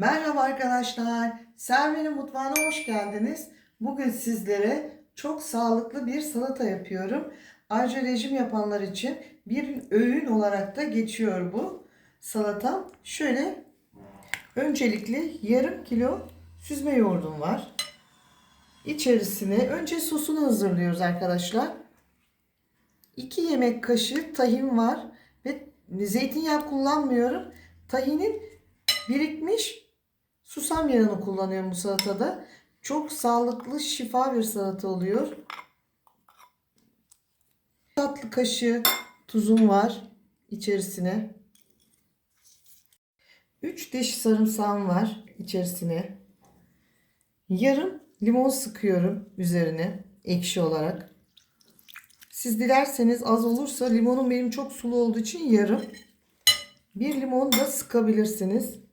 Merhaba arkadaşlar. Selvi'nin mutfağına hoş geldiniz. Bugün sizlere çok sağlıklı bir salata yapıyorum. Ayrıca rejim yapanlar için bir öğün olarak da geçiyor bu salata. Şöyle öncelikle yarım kilo süzme yoğurdum var. İçerisine önce sosunu hazırlıyoruz arkadaşlar. 2 yemek kaşığı tahin var ve zeytinyağı kullanmıyorum. Tahinin birikmiş susam yağını kullanıyorum bu salatada. Çok sağlıklı, şifa bir salata oluyor. Tatlı kaşığı tuzum var içerisine. 3 diş sarımsağım var içerisine. Yarım limon sıkıyorum üzerine ekşi olarak. Siz dilerseniz az olursa limonum benim çok sulu olduğu için yarım. Bir limon da sıkabilirsiniz.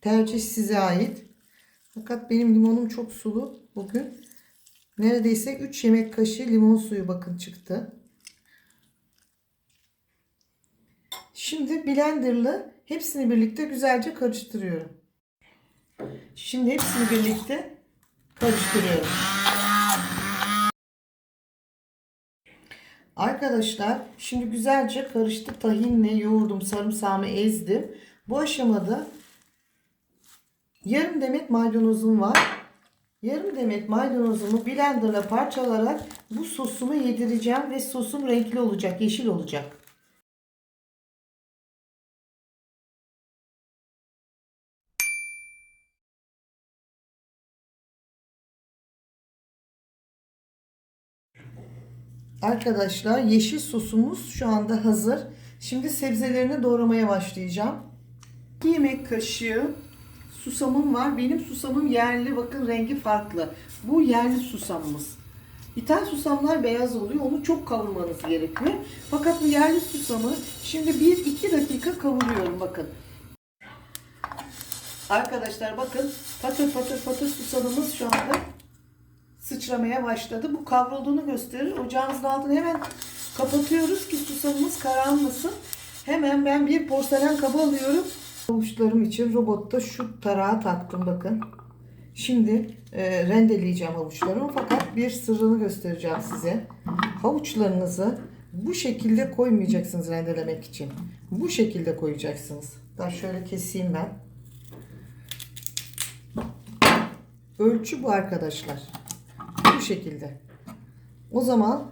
Tercih size ait. Fakat benim limonum çok sulu bugün. Neredeyse 3 yemek kaşığı limon suyu bakın çıktı. Şimdi blenderla hepsini birlikte güzelce karıştırıyorum. Şimdi hepsini birlikte karıştırıyorum. Arkadaşlar şimdi güzelce karıştı. Tahinle yoğurdum, sarımsağımı ezdim. Bu aşamada yarım demet maydanozum var. Yarım demet maydanozumu blenderla parçalarak bu sosumu yedireceğim ve sosum renkli olacak, yeşil olacak. Arkadaşlar yeşil sosumuz şu anda hazır. Şimdi sebzelerini doğramaya başlayacağım. 2 yemek kaşığı susamım var. Benim susamım yerli. Bakın rengi farklı. Bu yerli susamımız. İthal susamlar beyaz oluyor. Onu çok kavurmanız gerekiyor. Fakat bu yerli susamı şimdi 1-2 dakika kavuruyorum. Bakın. Arkadaşlar bakın patır patır patır susamımız şu anda sıçramaya başladı. Bu kavrulduğunu gösterir. Ocağımızın altını hemen kapatıyoruz ki susamımız karanmasın. Hemen ben bir porselen kaba alıyorum. Havuçlarım için robotta şu tarağı taktım bakın. Şimdi e, rendeleyeceğim havuçlarımı fakat bir sırrını göstereceğim size. Havuçlarınızı bu şekilde koymayacaksınız rendelemek için. Bu şekilde koyacaksınız. Ben şöyle keseyim ben. Ölçü bu arkadaşlar. Bu şekilde. O zaman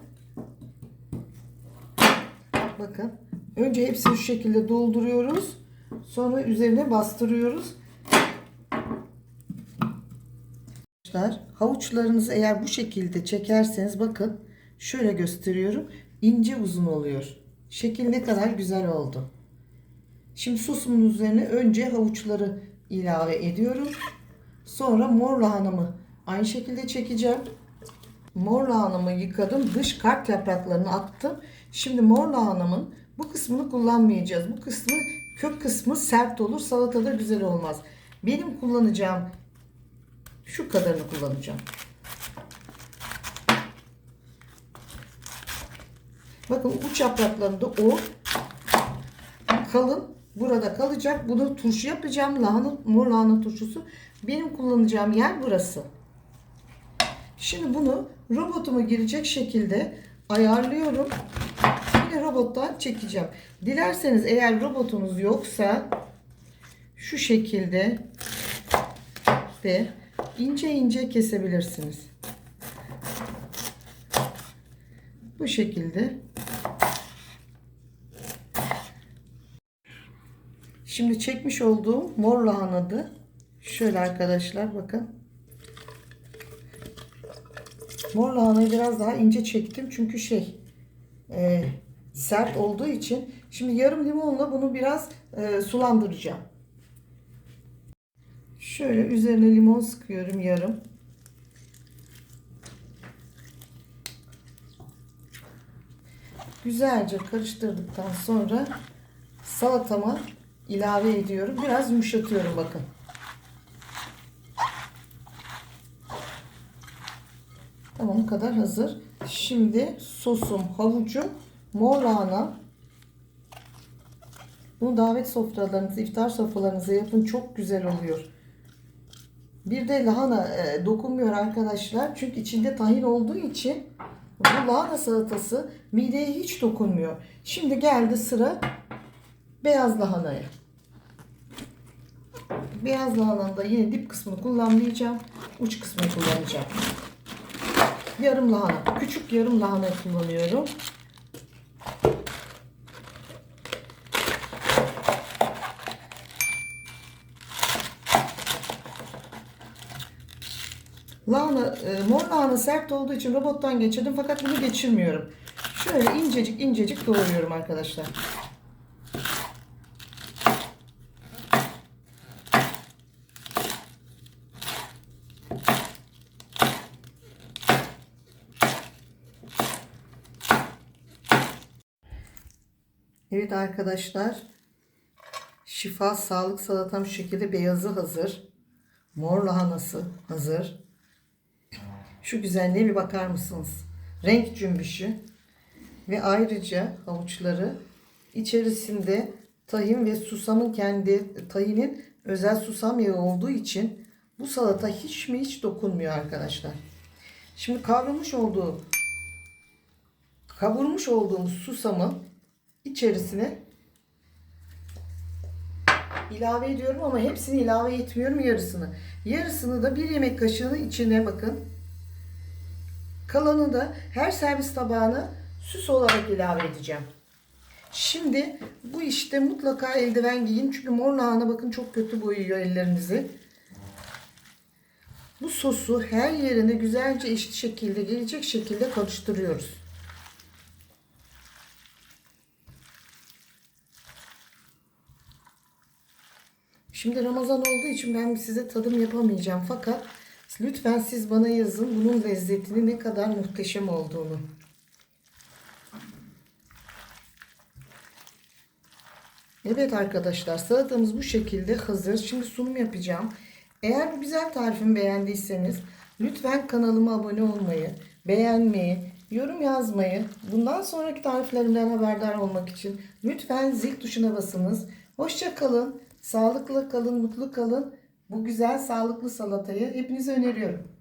bakın önce hepsini şu şekilde dolduruyoruz. Sonra üzerine bastırıyoruz. Arkadaşlar havuçlarınızı eğer bu şekilde çekerseniz bakın şöyle gösteriyorum. ince uzun oluyor. Şekil ne kadar güzel oldu. Şimdi sosumun üzerine önce havuçları ilave ediyorum. Sonra mor lahanamı aynı şekilde çekeceğim. Mor lahanamı yıkadım. Dış kart yapraklarını attım. Şimdi mor lahanamın bu kısmını kullanmayacağız. Bu kısmı kök kısmı sert olur. Salatada güzel olmaz. Benim kullanacağım şu kadarını kullanacağım. Bakın uç yapraklarında o kalın burada kalacak. Bunu turşu yapacağım. Lahana, mor lahana turşusu. Benim kullanacağım yer burası. Şimdi bunu robotuma girecek şekilde ayarlıyorum. Yine robottan çekeceğim. Dilerseniz eğer robotunuz yoksa şu şekilde de ince ince kesebilirsiniz. Bu şekilde. Şimdi çekmiş olduğum mor lahanadı. Şöyle arkadaşlar bakın. Mor lahanayı biraz daha ince çektim. Çünkü şey e, sert olduğu için. Şimdi yarım limonla bunu biraz e, sulandıracağım. Şöyle üzerine limon sıkıyorum yarım. Güzelce karıştırdıktan sonra salatama ilave ediyorum. Biraz yumuşatıyorum bakın. Tamam kadar hazır. Şimdi sosum, havucum, mor lahana Bunu davet sofralarınızı, iftar sofralarınıza yapın. Çok güzel oluyor. Bir de lahana e, dokunmuyor arkadaşlar. Çünkü içinde tahin olduğu için bu lahana salatası mideye hiç dokunmuyor. Şimdi geldi sıra beyaz lahanaya. Beyaz lahananın da yine dip kısmını kullanmayacağım. Uç kısmını kullanacağım. Yarım lahana. Küçük yarım lahana kullanıyorum. Lahana, e, mor lahana sert olduğu için robottan geçirdim fakat bunu geçirmiyorum. Şöyle incecik incecik doğruyorum arkadaşlar. Evet arkadaşlar. Şifa sağlık salatam şekilde beyazı hazır. Mor lahanası hazır. Şu güzelliğe bir bakar mısınız? Renk cümbüşü. Ve ayrıca havuçları içerisinde tahin ve susamın kendi tahinin özel susam yağı olduğu için bu salata hiç mi hiç dokunmuyor arkadaşlar. Şimdi kavrulmuş olduğu kavurmuş olduğumuz susamın içerisine ilave ediyorum ama hepsini ilave etmiyorum yarısını. Yarısını da bir yemek kaşığının içine bakın. Kalanı da her servis tabağına süs olarak ilave edeceğim. Şimdi bu işte mutlaka eldiven giyin. Çünkü mor lahana bakın çok kötü boyuyor ellerinizi. Bu sosu her yerine güzelce eşit şekilde gelecek şekilde karıştırıyoruz. Şimdi Ramazan olduğu için ben size tadım yapamayacağım fakat lütfen siz bana yazın bunun lezzetini ne kadar muhteşem olduğunu. Evet arkadaşlar salatamız bu şekilde hazır. Şimdi sunum yapacağım. Eğer bu güzel tarifimi beğendiyseniz lütfen kanalıma abone olmayı, beğenmeyi, yorum yazmayı, bundan sonraki tariflerimden haberdar olmak için lütfen zil tuşuna basınız. Hoşça kalın, sağlıklı kalın, mutlu kalın. Bu güzel sağlıklı salatayı hepinize öneriyorum.